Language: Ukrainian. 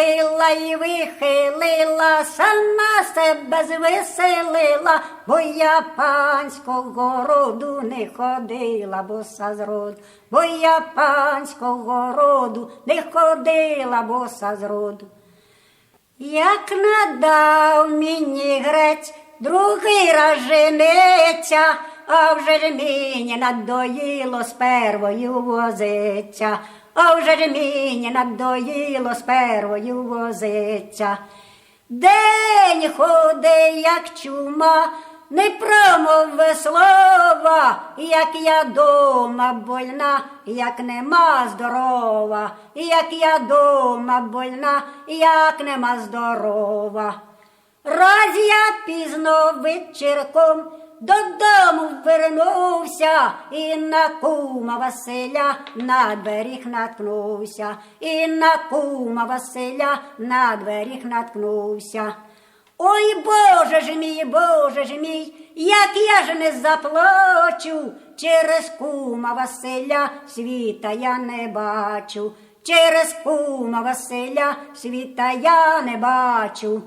пила і вихилила, сама себе звеселила, бо я панського роду не ходила, боса з роду, бо я панського роду не ходила, боса з роду. Як надав мені грець, другий раз женеться, а вже ж мені надоїло з первою возиться, а вже ж мені надоїло з первою возиться. День ходе, як чума, не промови слова, як я дома больна, як нема здорова, як я дома больна, як нема здорова. Пізно вечірком додому вернувся, і на кума Василя на дверіх наткнувся, і на кума Василя на дверіх наткнувся. Ой, Боже ж мій, Боже ж мій, як я ж не заплачу, через кума Василя світа я не бачу, через кума Василя світа я не бачу.